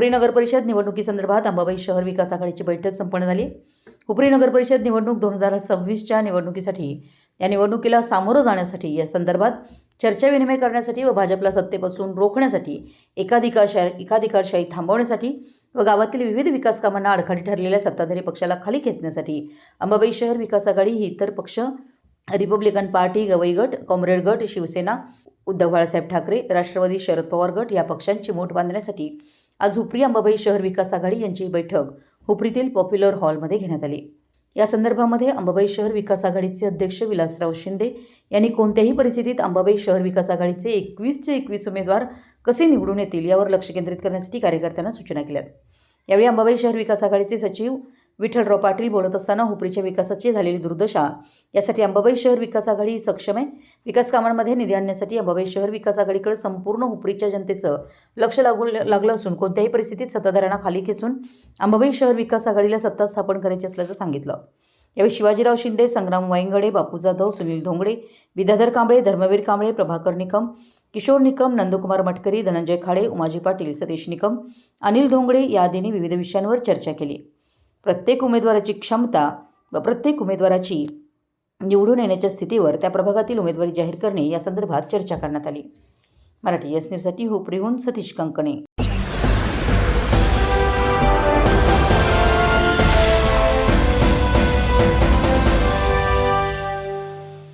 हुपरी नगर परिषद निवडणुकीसंदर्भात अंबाबाई शहर विकास आघाडीची बैठक संपन्न झाली. हुपरी नगर परिषद निवडणूक दोन हजार सव्वीसच्या निवडणुकीसाठी या निवडणुकीला सामोरं जाण्यासाठी या संदर्भात चर्चाविनिमय करण्यासाठी व भाजपला सत्तेपासून रोखण्यासाठी एकाधिकारशा एकाधिकारशाही थांबवण्यासाठी व गावातील विविध विकास कामांना अडखळी ठरलेल्या सत्ताधारी पक्षाला खाली खेचण्यासाठी अंबाबाई शहर विकास आघाडी ही इतर पक्ष रिपब्लिकन पार्टी गवई गट कॉम्रेड गट शिवसेना उद्धव बाळासाहेब ठाकरे राष्ट्रवादी शरद पवार गट या पक्षांची मोठ बांधण्यासाठी आज हुपरी अंबाबाई शहर विकास आघाडी यांची बैठक हुपरीतील पॉप्युलर हॉलमध्ये घेण्यात आली. या संदर्भामध्ये अंबाबाई शहर विकास आघाडीचे अध्यक्ष विलासराव शिंदे यांनी कोणत्याही परिस्थितीत अंबाबाई शहर विकास आघाडीचे एकवीसचे एकवीस उमेदवार कसे निवडून येतील यावर लक्ष केंद्रित करण्यासाठी कार्यकर्त्यांना सूचना केल्या यावेळी अंबाबाई शहर विकास आघाडीचे सचिव विठ्ठलराव पाटील बोलत असताना हुपरीच्या विकासाची झालेली दुर्दशा. यासाठी अंबाबाई शहर विकास आघाडी सक्षम आहे. विकास कामांमध्ये निधी आणण्यासाठी अंबाबाई शहर विकास आघाडीकडे संपूर्ण हुपरीच्या जनतेचं लक्ष लागू लागलं असून कोणत्याही परिस्थितीत सत्ताधाऱ्यांना खाली खेचून अंबाबाई शहर विकास आघाडीला सत्ता स्थापन करायची असल्याचं सांगितलं. यावेळी शिवाजीराव शिंदे संग्राम वाईंगडे बापू जाधव सुनील धोंगडे विद्याधर कांबळे धर्मवीर कांबळे प्रभाकर निकम किशोर निकम नंदकुमार मटकरी धनंजय खाडे उमाजी पाटील सतीश निकम अनिल धोंगडे या आदींनी विविध विषयांवर चर्चा केली. प्रत्येक उमेदवाराची क्षमता व प्रत्येक उमेदवाराची निवडून येण्याच्या स्थितीवर त्या प्रभागातील उमेदवारी जाहीर करणे या संदर्भात चर्चा करण्यात आली. मराठी एस न्यूजसाठी हुपरीहून हो सतीश कंकणे.